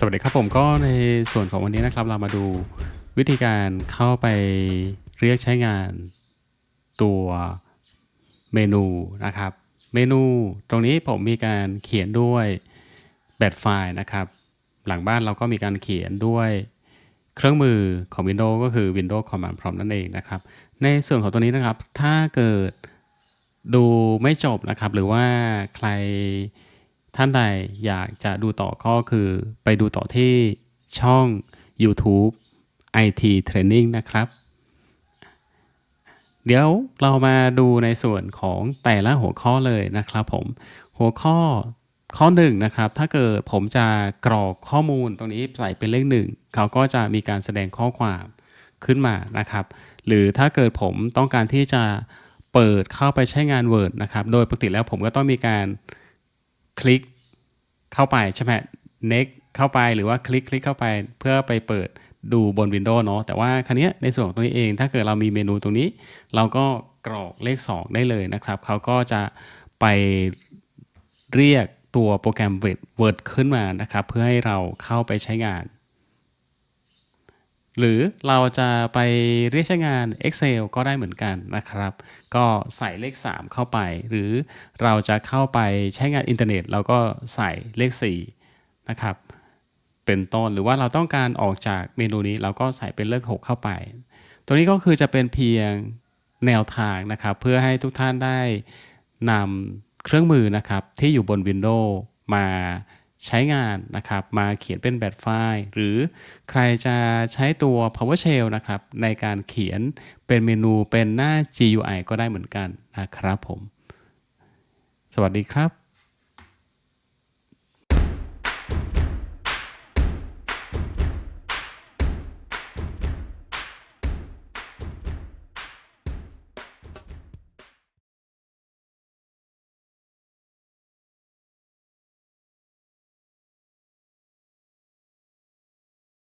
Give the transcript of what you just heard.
สวัสดีครับผมก็ในส่วนของวันนี้นะครับเรามาดูวิธีการเข้าไปเรียกใช้งานตัวเมนูนะครับ เมนูตรงนี้ผมมีการเขียนด้วยแบบไฟล์นะครับ หลังบ้านเราก็มีการเขียนด้วยเครื่องมือของ Windows ก็คือ Windows Command Prompt นั่นเองนะครับ ในส่วนของตัวนี้นะครับ ถ้าเกิดดูไม่จบนะครับ หรือว่าใคร ท่านใดอยากจะดูต่อก็คือไปดูต่อที่ช่อง YouTube IT Training นะครับ เดี๋ยวเรามาดูในส่วนของแต่ละหัวข้อเลยนะครับผม หัวข้อข้อหนึ่งนะครับ ถ้าเกิดผมจะกรอกข้อมูลตรงนี้ใส่เป็นเลขหนึ่งเขาก็จะมีการแสดงข้อความขึ้นมานะครับ หรือถ้าเกิดผมต้องการที่จะเปิดเข้าไปใช้งาน Word นะครับ โดยปกติแล้วผมก็ต้องมีการ คลิกเข้าไปใช่ไหม next เข้าไปหรือว่าคลิกคลิกเข้าไปเพื่อไปเปิดดูบน Windows เนาะแต่ว่าครั้นี้ยในส่วนของตรงนี้เอง ถ้าเกิดเรามีเมนูตรงนี้ เราก็กรอกเลข 2 ได้เลยนะครับเขาก็จะไปเรียกตัวโปรแกรม Word ขึ้นมานะครับ เพื่อให้เราเข้าไปใช้งาน หรือเราจะไปเรียกใช้งาน Excel ก็ได้เหมือนกันนะครับ ก็ใส่เลข 3 เข้าไป หรือเราจะเข้าไปใช้งานอินเทอร์เน็ตเราก็ใส่เลข 4 นะครับ เป็นต้นหรือว่าเราต้องการออกจากเมนูนี้เราก็ใส่เป็นเลข 6 เข้าไป ตัวนี้ก็คือจะเป็นเพียงแนวทางนะครับ เพื่อให้ทุกท่านได้นำเครื่องมือนะครับที่อยู่บน Windows มา ใช้งานนะครับ มาเขียนเป็นแบบไฟล์ หรือใครจะใช้ตัว PowerShell นะครับ ในการเขียนเป็นเมนูเป็นหน้า GUI ก็ได้เหมือนกันนะครับผม สวัสดีครับ